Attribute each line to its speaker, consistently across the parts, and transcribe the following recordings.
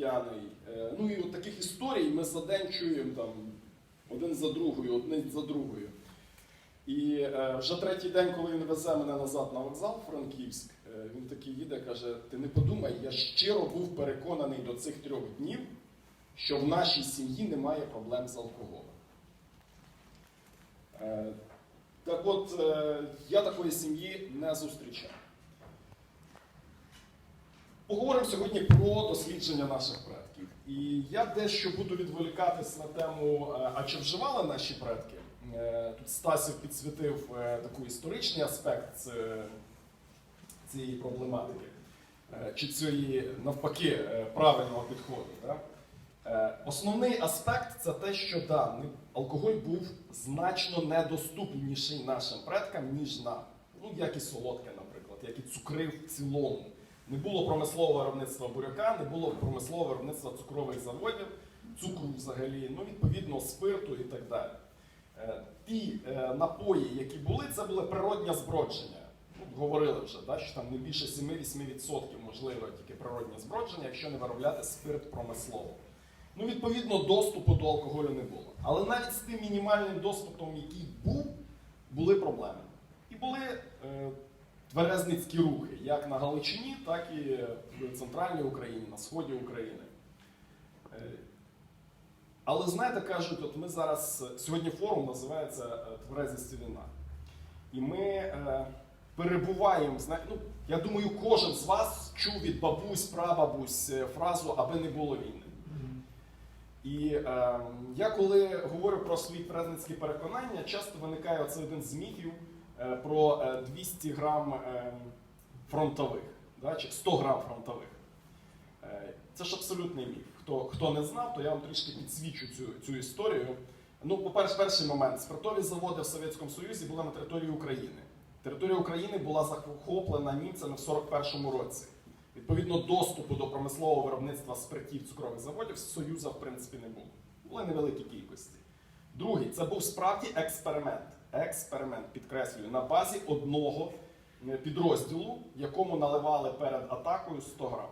Speaker 1: п'яний. Е, Ну і от таких історій ми за день чуємо там один за другою, один за другою. І е, вже третій день, коли він везе мене назад на вокзал Франківськ, е, він такий їде, каже: ти не подумай, я щиро був переконаний до цих трьох днів, що в нашій сім'ї немає проблем з алкоголем. Так от, я такої сім'ї не зустрічав. Поговоримо сьогодні про дослідження наших предків. І я дещо буду відволікатись на тему, е, а чи вживали наші предки? Е, Тут Стасів підсвітив е, такий історичний аспект цієї проблематики, чи цієї навпаки правильного підходу. Основний аспект це те, що да, алкоголь був значно недоступніший нашим предкам, ніж нам. Ну, як і солодке, наприклад, як і цукри в цілому. Не було промислового виробництва буряка, не було промислового виробництва цукрових заводів, цукру взагалі, ну, відповідно, спирту і так далі. Е, Ті е, напої, які були, це були природнє збродження. Ну, говорили вже, да, що там не більше 7-8% можливо тільки природнє збродження, якщо не виробляти спирт промислово. Ну, відповідно, доступу до алкоголю не було. Але навіть з тим мінімальним доступом, який був, були проблеми. Е, тверезницькі рухи, як на Галичині, так і в центральній Україні, на сході України. Е, але знаєте, кажуть, от ми зараз сьогодні форум називається е, Тверезість війна. І ми е, перебуваємо, ну, я думаю, кожен з вас чув від бабусь, прабабусь е, фразу аби не було війни. І е, я коли говорю про свої тверезницькі переконання, часто виникає оце один з міфів е, про е, 200 грам е, фронтових, да, чи 100 грам фронтових. Е, Це ж абсолютний міф. Хто, хто не знав, то я вам трішки підсвічу цю, цю історію. Ну, по-перше, перший момент. Спиртові заводи в Совєтському Союзі були на території України. Територія України була захоплена німцями в 41-му році. Відповідно, доступу до промислового виробництва спиртів цукрових заводів Союза, в принципі, не було. Були невеликі кількості. Другий, це був справді експеримент. Експеримент, підкреслюю, на базі одного е, підрозділу, якому наливали перед атакою 100 грам.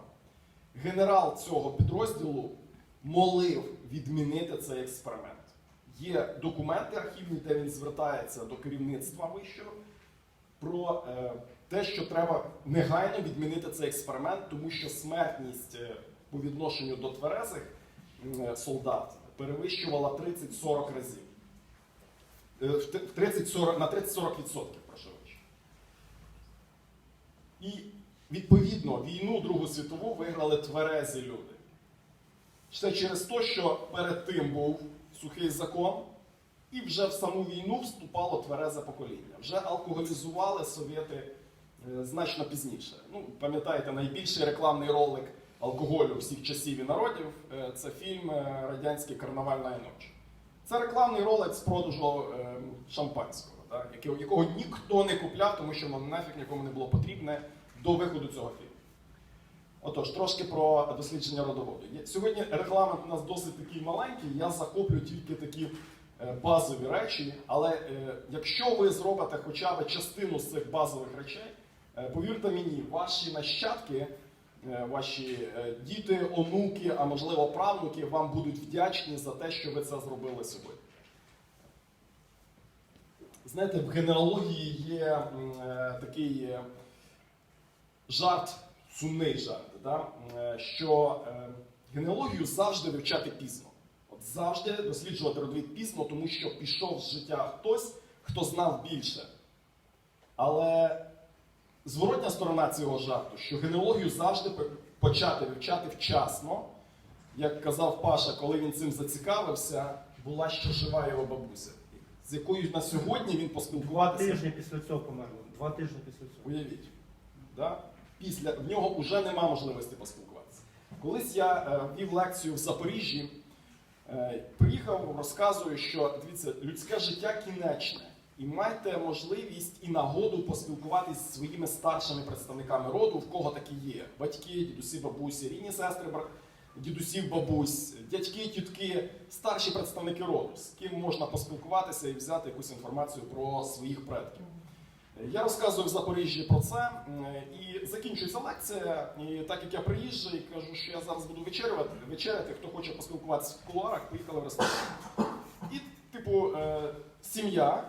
Speaker 1: Генерал цього підрозділу молив відмінити цей експеримент. Є документи архівні, де він звертається до керівництва вищого про е, те, що треба негайно відмінити цей експеримент, тому що смертність е, по відношенню до тверезих солдат перевищувала 30-40 разів. Е, в 30-40 на 30-40%, прошу вибачення. І відповідно війну Другу світову виграли тверезі люди. Це через те, що перед тим був сухий закон, і вже в саму війну вступало тверезе покоління. Вже алкоголізували совєти е, значно пізніше. Ну, пам'ятаєте, найбільший рекламний ролик алкоголю всіх часів і народів е, це фільм Радянський карнавальна ніч. Це рекламний ролик з продажу е, шампанського, так, якого, якого ніхто не купляв, тому що воно нафіг нікому не було потрібне до виходу цього фільму. Отож, трошки про дослідження родоводу. Сьогодні регламент у нас досить такий маленький, я захоплю тільки такі е, базові речі, але е, якщо ви зробите хоча б частину з цих базових речей, е, повірте мені, ваші нащадки, ваші е, діти, онуки, а можливо правнуки вам будуть вдячні за те, що ви це зробили сьогодні. Знаєте, в генеалогії є е, такий е, жарт, сумний жарт, да? е, що е, генеалогію завжди вивчати пізно. От завжди досліджувати родовід пізно, тому що пішов з життя хтось, хто знав більше. Але зворотня сторона цього жарту, що генеалогію завжди почати вивчати вчасно. Як казав Паша, коли він цим зацікавився, була ще жива його бабуся, з якою на сьогодні він
Speaker 2: Два
Speaker 1: поспілкуватися.
Speaker 2: тижні після цього померло. Два тижні після цього.
Speaker 1: Уявіть, да? Після, в нього вже нема можливості поспілкуватися. Колись я е, вів лекцію в Запоріжжі, е, приїхав, розказую, що дивіться, людське життя кінечне. І майте можливість і нагоду поспілкуватися зі своїми старшими представниками роду, в кого такі є: батьки, дідусі, бабусі, рідні сестри, дідусів, бабусь, дядьки, тітки, старші представники роду, з ким можна поспілкуватися і взяти якусь інформацію про своїх предків. Я розказую в Запоріжжі про це, і закінчується лекція. І так як я приїжджаю кажу, що я зараз буду вечерювати, вечеряти, хто хоче поспілкуватися в кулуарах, поїхали в ресторан. Типу, е, сім'я,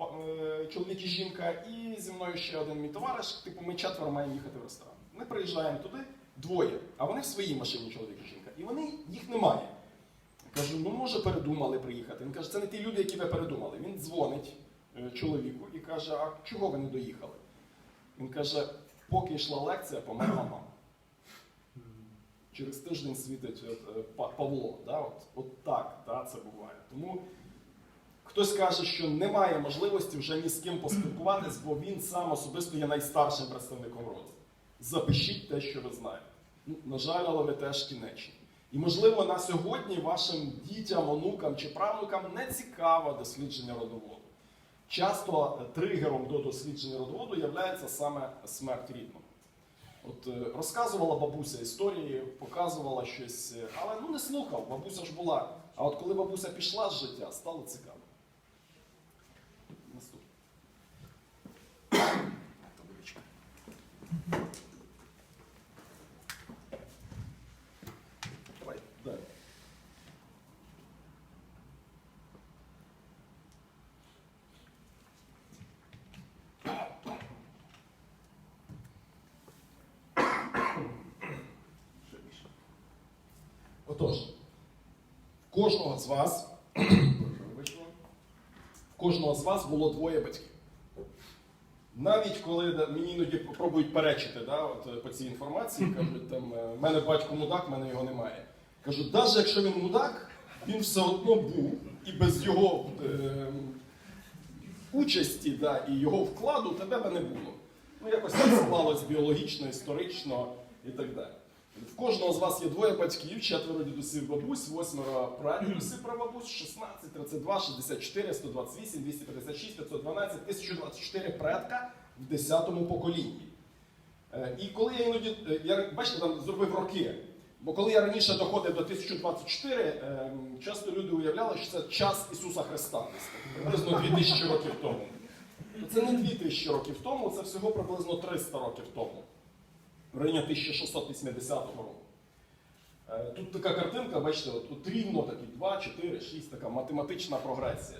Speaker 1: е, чоловік і жінка, і зі мною ще один мій товариш. Типу, ми четверо маємо їхати в ресторан. Ми приїжджаємо туди двоє, а вони в своїй машині, чоловік і жінка. І вони їх немає. Кажу, ну може передумали приїхати. Він каже, це не ті люди, які ви передумали. Він дзвонить е, чоловіку і каже, а чого ви не доїхали? Він каже, поки йшла лекція, померла мама. Через тиждень світить от, е, Павло. Да? От, от так да, це буває. Тому хтось каже, що немає можливості вже ні з ким поспілкуватись, бо він сам особисто є найстаршим представником роду. Запишіть те, що ви знаєте. Ну, на жаль, але ви теж кінечні. І, можливо, на сьогодні вашим дітям, онукам чи правнукам не цікаво дослідження родоводу. Часто е, тригером до дослідження родоводу є саме смерть рідного. От е, розказувала бабуся історії, показувала щось, е, але ну не слухав, бабуся ж була. А от коли бабуся пішла з життя, стало цікаво. Наступне. Табличка. Давай, далі. Ще більше. Отож, в кожного з вас, кожного з вас було двоє батьків. Навіть коли мені іноді пробують перечити да, от, е, по цій інформації, кажуть, там, е, в мене батько мудак, в мене його немає. Кажу, навіть якщо він мудак, він все одно був, і без його е, участі да, і його вкладу тебе би не було. Ну, якось так склалось біологічно, історично і так далі. В кожного з вас є двоє батьків, четверо дідусів бабусь, восьмеро прадідусів прабабусь, 16, 32, 64, 128, 256, 512, 1024 предка в 10 поколінні. Е, І коли я іноді, е, я бачите, там зробив роки. Бо коли я раніше доходив до 1024, е, часто люди уявляли, що це час Ісуса Христа, приблизно 2000 років тому. Це не 2000 років тому, це всього приблизно 300 років тому в районі 1680 року. Тут така картинка, бачите, от, рівно такі 2, 4, 6, така математична прогресія.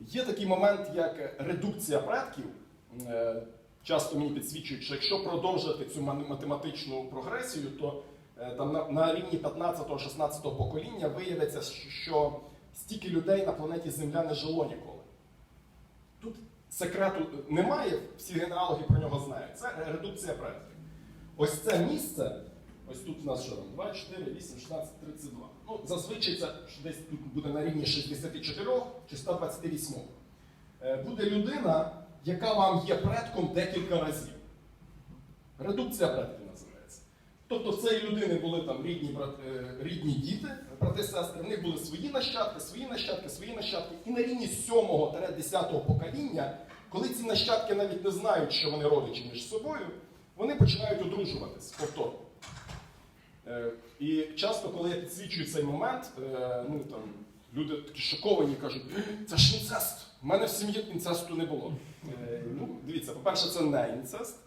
Speaker 1: Є такий момент, як редукція предків. Е, Часто мені підсвічують, що якщо продовжити цю математичну прогресію, то е, там на, рівні 15-16 покоління виявиться, що стільки людей на планеті Земля не жило ніколи. Тут секрету немає, всі генеалоги про нього знають. Це редукція предків. Ось це місце, ось тут у нас що там, 2, 4, 8, 16, 32. Ну, зазвичай це десь тут буде на рівні 64 чи 128. Е, Буде людина, яка вам є предком декілька разів. Редукція предків називається. Тобто в цієї людини були там рідні, брат, е, рідні діти, брати сестри, в них були свої нащадки, свої нащадки, свої нащадки. І на рівні 7-10 покоління, коли ці нащадки навіть не знають, що вони родичі між собою, вони починають одружуватись повторно. Е, І часто, коли я підсвічую цей момент, е, ну там люди такі шоковані кажуть, це ж інцест. У мене в сім'ї інцесту не було. Е, Ну, дивіться, по-перше, це не інцест.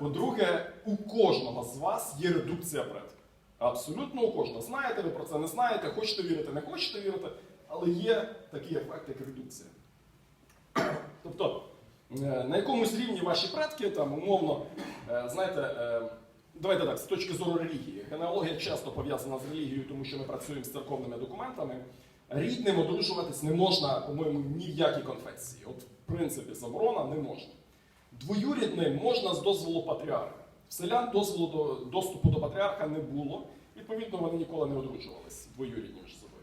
Speaker 1: По-друге, у кожного з вас є редукція предків. Абсолютно у кожного. Знаєте ви про це, не знаєте, хочете вірити, не хочете вірити, але є такий ефект, як редукція. Тобто, на якомусь рівні ваші предки, там, умовно, е, знаєте, е, давайте так, з точки зору релігії. Генеалогія часто пов'язана з релігією, тому що ми працюємо з церковними документами. Рідним одружуватись не можна, по-моєму, ні в якій конфесії. От, в принципі, заборона не можна. Двоюрідним можна з дозволу патріарха. В селян дозволу до, доступу до патріарха не було, відповідно, вони ніколи не одружувалися двоюрідні між собою.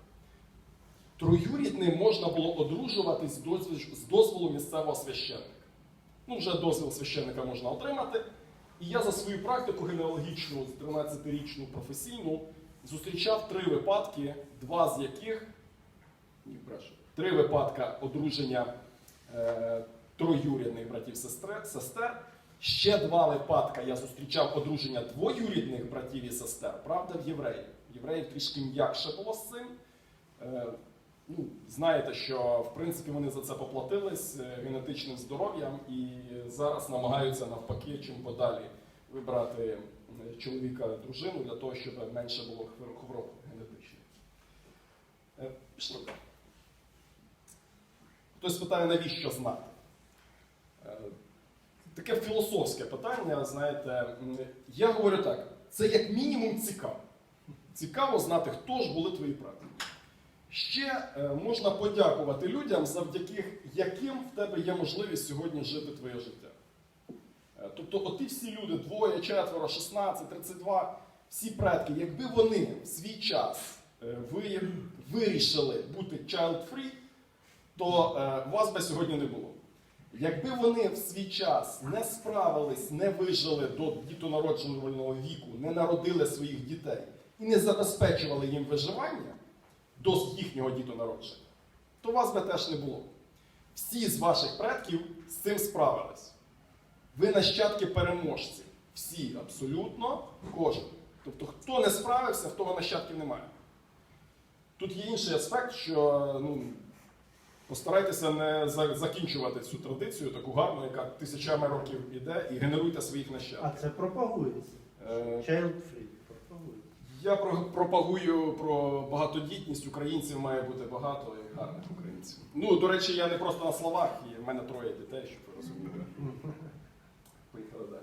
Speaker 1: Троюрідним можна було одружуватись з дозволу місцевого священника. Ну, вже дозвіл священника можна отримати. І я за свою практику генеалогічну, 13-річну професійну, зустрічав три випадки, два з яких ні, брешу, три випадка одруження е, троюрідних братів сестер, сестер. Ще два випадка я зустрічав одруження двоюрідних братів і сестер, правда, в євреїв. Євреїв трішки м'якше було з цим. Е, ну, знаєте, що в принципі вони за це поплатились е, генетичним здоров'ям і зараз намагаються навпаки чим подалі вибрати е, чоловіка дружину для того, щоб менше було хвороб генетичних. Е, Пішли. Хтось питає, навіщо знати? Е, Таке філософське питання, знаєте, я говорю так: це як мінімум цікаво. Цікаво знати, хто ж були твої предки. Ще е, можна подякувати людям, завдяки яким в тебе є можливість сьогодні жити твоє життя. Е, Тобто, оті всі люди, двоє, четверо, 16, 32, всі предки, якби вони в свій час е, вирішили бути child-free, то вас би сьогодні не було. Якби вони в свій час не справились, не вижили до дітонароджувального віку, не народили своїх дітей і не забезпечували їм виживання до їхнього дітонародження, то вас би теж не було. Всі з ваших предків з цим справились. Ви нащадки переможців. Всі, абсолютно, кожен. Тобто, хто не справився, в того нащадків немає. Тут є інший аспект, що ну, постарайтеся не закінчувати цю традицію, таку гарну, яка тисячами років іде, і генеруйте своїх
Speaker 2: А це пропагується.
Speaker 1: Е. Я про- пропагую про багатодітність. Українців має бути багато і гарних українців. Ну, до речі, я не просто на словах, і в мене троє дітей, щоб ви розуміли. Поїхали далі.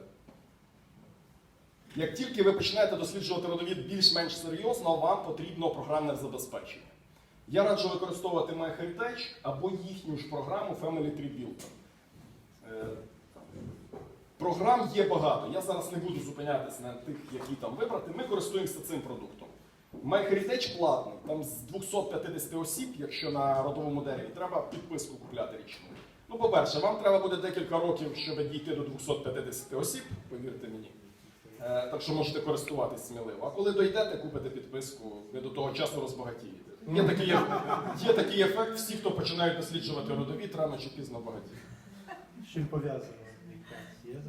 Speaker 1: Як тільки ви почнете досліджувати родовід більш-менш серйозно, вам потрібно програмне забезпечення. Я раджу використовувати MyHeritage або їхню ж програму Family Tree Builder. Програм є багато. Я зараз не буду зупинятися на тих, які там вибрати. Ми користуємося цим продуктом. MyHeritage платний, там з 250 осіб, якщо на родовому дереві, треба підписку купляти річну. Ну, по-перше, вам треба буде декілька років, щоб дійти до 250 осіб, повірте мені. Е, так що можете користуватись сміливо. А коли дойдете, купите підписку, ви до того часу розбагатієте. Є такий, є такий ефект, всі, хто починають досліджувати родовід, рано чи пізно багатіють.
Speaker 2: З чим пов'язано?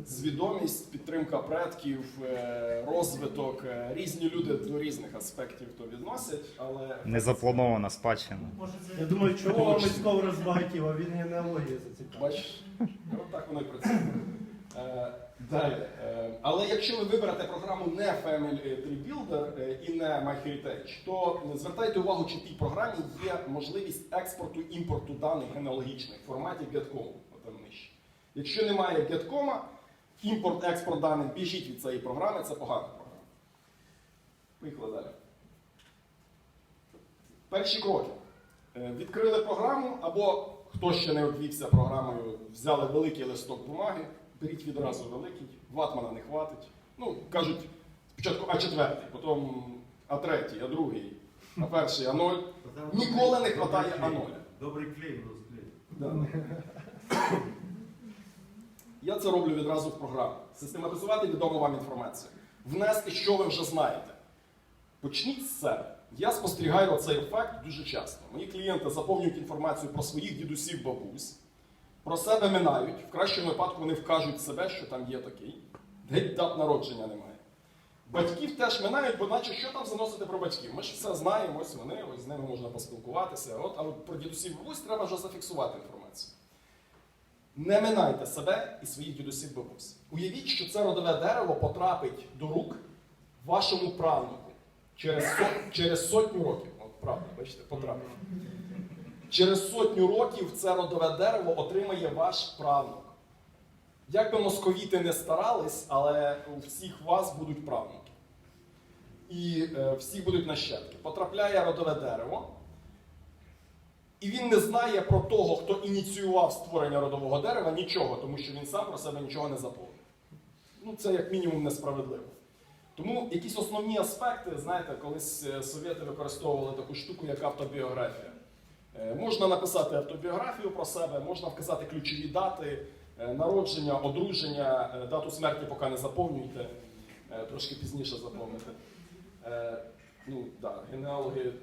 Speaker 1: Свідомість, підтримка предків, е, розвиток. е, Різні люди до різних аспектів то відносять, але
Speaker 3: Незапланована спадщина.
Speaker 2: Я думаю, чого Мицьков розбагатів, а він генеалогією зацікавив.
Speaker 1: бачиш, ну, так воно і працює. Е, Далі. Але якщо ви виберете програму не Family Tree Builder і не MyHeritage, то звертайте увагу, чи в тій програмі є можливість експорту імпорту даних генеалогічних в форматі GetCom. Якщо немає GetCom, імпорт-експорт даних, біжіть від цієї програми, це погана програма. Поїхали далі. Перші кроки. Е, Відкрили програму, або хто ще не обвівся програмою, взяли великий листок бумаги, беріть відразу великий, ватмана не хватить. Ну, кажуть, спочатку А4, потім А3, А2, А1, А0. Ніколи не хватає А0.
Speaker 4: Добрий клей.
Speaker 1: Да. Я це роблю відразу в програмі. Систематизувати відому вам інформацію. Внести, що ви вже знаєте. Почніть з себе. Я спостерігаю цей ефект дуже часто. Мої клієнти заповнюють інформацію про своїх дідусів, бабусь, про себе минають. В кращому випадку вони вкажуть себе, що там є такий. Геть дат народження немає. Батьків теж минають, бо наче що там заносити про батьків? Ми ж все знаємо, ось вони, ось з ними можна поспілкуватися. От, а про дідусів бабусь треба вже зафіксувати інформацію. Не минайте себе і своїх дідусів бабусь. Уявіть, що це родове дерево потрапить до рук вашому правнуку через, со- через сотню років. От правда, бачите, потрапить. Через сотню років це родове дерево отримає ваш правнук. Як би московіти не старались, але у всіх вас будуть правнуки. І е, всі будуть нащадки. Потрапляє родове дерево, і він не знає про того, хто ініціював створення родового дерева, нічого, тому що він сам про себе нічого не заповнив. Ну, це як мінімум несправедливо. Тому якісь основні аспекти, знаєте, колись е, совєти використовували таку штуку, як автобіографія. Е, Можна написати автобіографію про себе, можна вказати ключові дати, е, народження, одруження, дату смерті поки не заповнюйте, трошки пізніше заповните. Е, Ну, да, генеалоги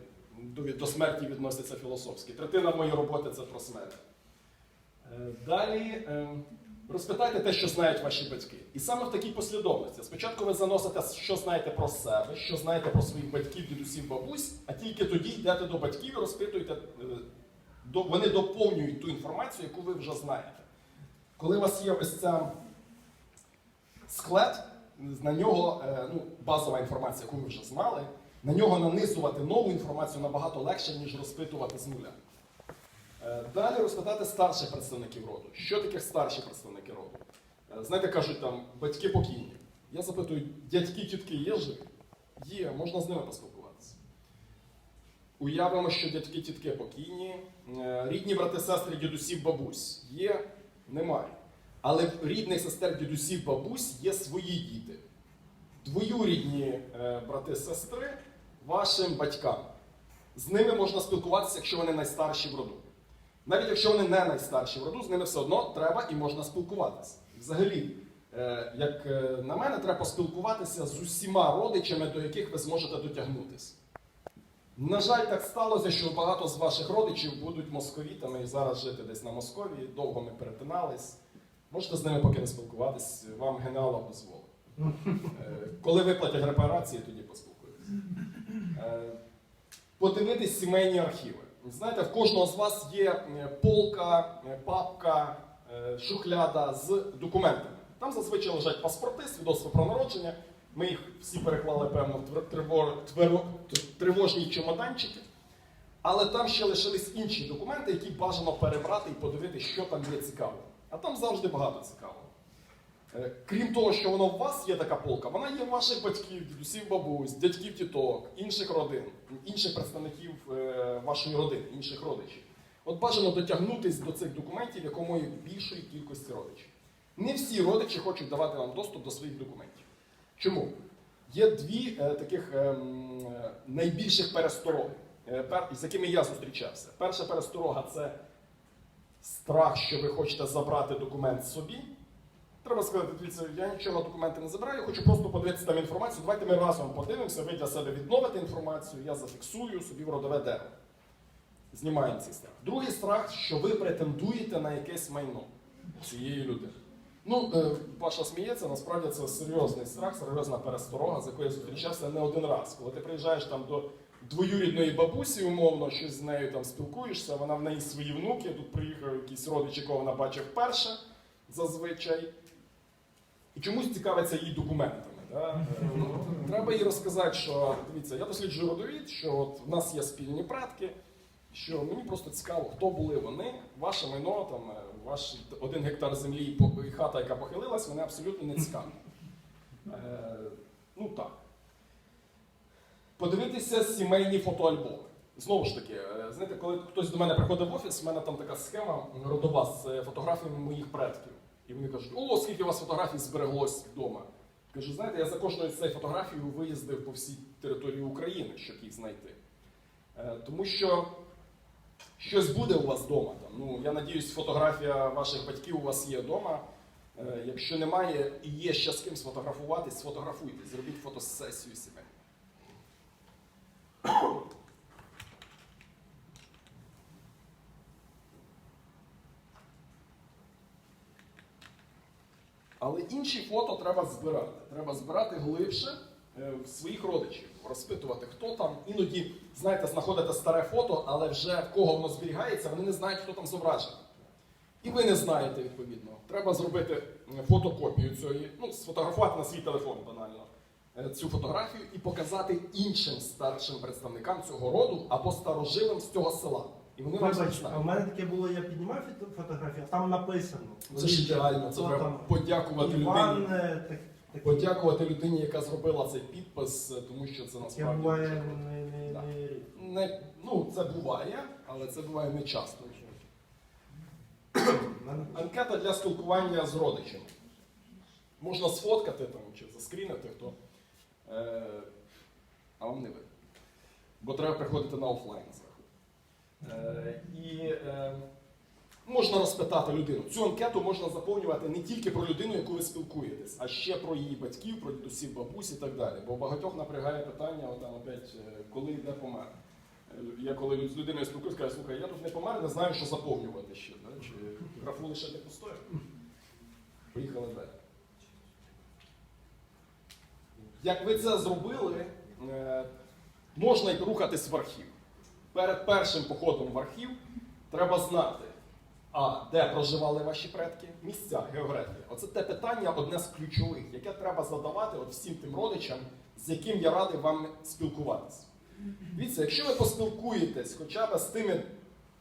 Speaker 1: до, смерті відносяться філософськи. Третина моєї роботи це про смерть. Е, Далі. е, Розпитайте те, що знають ваші батьки. І саме в такій послідовності. Спочатку ви заносите, що знаєте про себе, що знаєте про своїх батьків, дідусів, бабусь, а тільки тоді йдете до батьків і розпитуєте, е, вони доповнюють ту інформацію, яку ви вже знаєте. Коли у вас є ось ця склад, на нього ну, базова інформація, яку ви вже знали, на нього нанизувати нову інформацію набагато легше, ніж розпитувати з нуля. Е, Далі розпитати старших представників роду. Що таке старші представники роду? Е, Знаєте, кажуть там батьки покійні. Я запитую, дядьки, тітки є живі? Є, можна з ними поспілкуватися. Уявимо, що дядьки, тітки покійні, Е, рідні брати, сестри, дідусів, бабусь є, немає. Але рідних сестер, дідусів, бабусь є свої діти. Двоюрідні брати, сестри вашим батькам. З ними можна спілкуватися, якщо вони найстарші в роду. Навіть якщо вони не найстарші в роду, з ними все одно треба і можна спілкуватися. Взагалі, е, як е, на мене, треба поспілкуватися з усіма родичами, до яких ви зможете дотягнутися. На жаль, так сталося, що багато з ваших родичів будуть московітами і зараз жити десь на Московії, довго ми перетинались. Можете з ними поки не спілкуватись, вам генеалог дозволить. Е, Коли виплатять репарації, тоді поспілкуєтесь. Е, Подивитись сімейні архіви. Знаєте, в кожного з вас є е, полка, е, папка, шухляда з документами. Там зазвичай лежать паспорти, свідоцтво про народження. Ми їх всі переклали, певно, в тривожні чемоданчики. Але там ще лишились інші документи, які бажано перебрати і подивитися, що там є цікавого. А там завжди багато цікавого. Е, Крім того, що воно у вас є така полка, вона є у ваших батьків, дідусів, бабусь, дядьків, тіток, інших родин, інших представників е, вашої родини, інших родичів. От бажано дотягнутись до цих документів якомога більшої кількості родичів. Не всі родичі хочуть давати вам доступ до своїх документів. Чому? Є дві е, таких ем, найбільших перестороги, з якими я зустрічався. Перша пересторога це страх, що ви хочете забрати документ собі. Треба сказати, дивіться, я нічого на документи не забираю, я хочу просто подивитися там інформацію. Давайте ми разом подивимося, ви для себе відновите інформацію, я зафіксую собі в родове дерево. Знімаємо цей страх. Другий страх, що ви претендуєте на якесь майно цієї людини. Ну, е, Паша сміється, насправді це серйозний страх, серйозна пересторога, з якою я зустрічався не один раз. Коли ти приїжджаєш там до двоюрідної бабусі, умовно, щось з нею там спілкуєшся, вона в неї свої внуки, тут приїхав якийсь родич, якого вона бачив вперше, зазвичай. І чомусь цікавиться її документами. Да? Е, Треба їй розказати, що дивіться, я досліджую родовід, що от в нас є спільні предки, що мені просто цікаво, хто були вони, ваше майно, там, е, ваш один гектар землі і хата, яка похилилась, мене абсолютно не цікавить. Е, ну так. Подивитися сімейні фотоальбоми. Знову ж таки, е, знаєте, коли хтось до мене приходить в офіс, в мене там така схема родова з фотографіями моїх предків. І вони кажуть, о, скільки у вас фотографій збереглось вдома. Кажу, знаєте, я за кожною цією фотографією виїздив по всій території України, щоб їх знайти. Е, Тому що щось буде у вас вдома. Ну, я надіюсь, фотографія ваших батьків у вас є вдома. Е, Якщо немає і є ще з ким сфотографуватись, сфотографуйте, зробіть фотосесію себе. Але інші фото треба збирати. Треба збирати глибше е, в своїх родичів, розпитувати, хто там. Іноді, знаєте, знаходите старе фото, але вже в кого воно зберігається, вони не знають, хто там зображений. І ви не знаєте, відповідно. Треба зробити фотокопію цієї, ну, сфотографувати на свій телефон банально е, цю фотографію і показати іншим старшим представникам цього роду або старожилам з цього села. І вони
Speaker 2: Вибач, а в мене таке було, я піднімав фото- фотографію, а там написано.
Speaker 1: Це ж ідеально, це
Speaker 2: Хто
Speaker 1: треба
Speaker 2: там?
Speaker 1: подякувати
Speaker 2: Іван,
Speaker 1: людині.
Speaker 2: е, так, такий.
Speaker 1: Подякувати людині, яка зробила цей підпис, е, тому що це
Speaker 2: Таке
Speaker 1: насправді
Speaker 2: буває
Speaker 1: дуже круто.
Speaker 2: не, не,
Speaker 1: Да.
Speaker 2: не
Speaker 1: ну це буває, але це буває не часто.
Speaker 2: В мене-
Speaker 1: Анкета для спілкування з родичами. Можна сфоткати там чи заскрінити хто. Е, а вам не видно. Бо треба приходити на офлайн заходи. Е, і е, можна розпитати людину. Цю анкету можна заповнювати не тільки про людину, яку ви спілкуєтесь, а ще про її батьків, про дідусів, бабусь і так далі. Бо багатьох напрягає питання, от там опять, е, коли йде помер. Я коли з людиною спілкуюсь, кажу, слухай, я тут не помер, не знаю, що заповнювати ще. Да? Чи графу лишити пустою. Поїхали далі. Як ви це зробили, можна й рухатись в архів. Перед першим походом в архів треба знати, а де проживали ваші предки, місця, географія. Оце те питання, одне з ключових, яке треба задавати от всім тим родичам, з яким я радий вам спілкуватися. Дивіться, якщо ви поспілкуєтесь хоча б з тими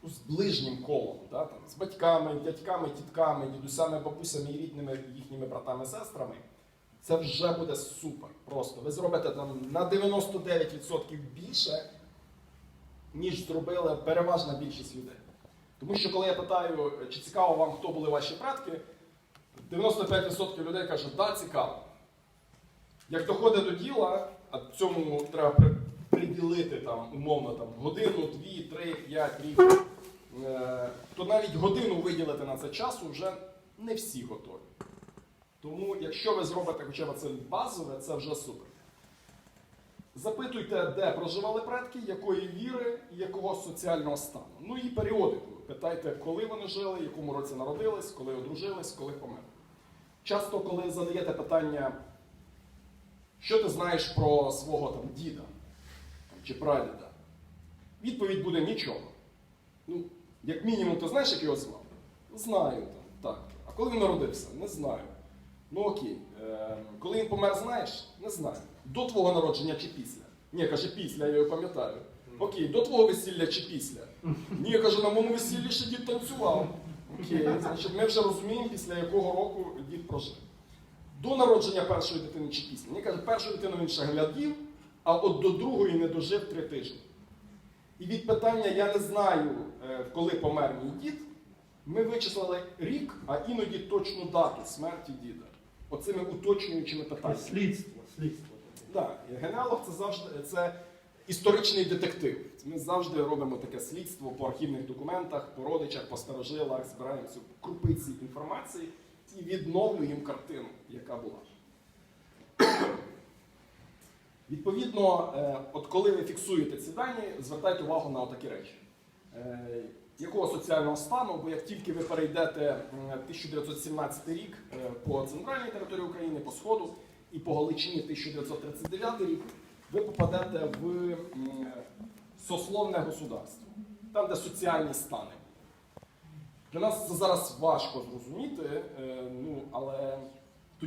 Speaker 1: ну, з ближнім колом, да, там, з батьками, дядьками, тітками, дідусями, бабусями і рідними їхніми братами, сестрами, це вже буде супер. Просто ви зробите там на 99% більше, ніж зробила переважна більшість людей. Тому що коли я питаю, чи цікаво вам, хто були ваші предки, 95% людей кажуть, да, цікаво. Як доходить до діла, а цьому треба приділити там, умовно там, годину, дві, три, п'ять, рік, е, то навіть годину виділити на це часу вже не всі готові. Тому, якщо ви зробите хоча б це базове, це вже супер. Запитуйте, де проживали предки, якої віри і якого соціального стану. Ну і періодику. Питайте, коли вони жили, в якому році народились, коли одружились, коли померли. Часто, коли задаєте питання, що ти знаєш про свого там, діда чи прадіда, відповідь буде нічого. Ну, як мінімум, ти знаєш, як його звав? Знаю там, так. А коли він народився? Не знаю. Ну окей. Е, коли він помер, знаєш? Не знаю. До твого народження чи після? Ні, каже, після, я його пам'ятаю. Окей, до твого весілля чи після? Ні, каже, на моєму весіллі ще дід танцював. Окей, значить, ми вже розуміємо, після якого року дід прожив. До народження першої дитини чи після. Ні, каже, першу дитину він ще глядів, а от до другої не дожив три тижні. І від питання я не знаю, е, коли помер мій дід, ми вичислили рік, а іноді точну дату смерті діда. Оцими уточнюючими питаннями.
Speaker 2: Слідство, слідство.
Speaker 1: Так, генеалог це завжди це історичний детектив. Ми завжди робимо таке слідство по архівних документах, по родичах, по старожилах, збираємо цю крупиці інформації і відновлюємо картину, яка була. Відповідно, е, от коли ви фіксуєте ці дані, звертайте увагу на такі речі. Якого соціального стану, бо як тільки ви перейдете 1917 рік е, по центральній території України, по Сходу і по Галичині 1939 рік, ви попадете в сословне государство, там, де соціальні стани. Для нас це зараз важко зрозуміти, е, ну, але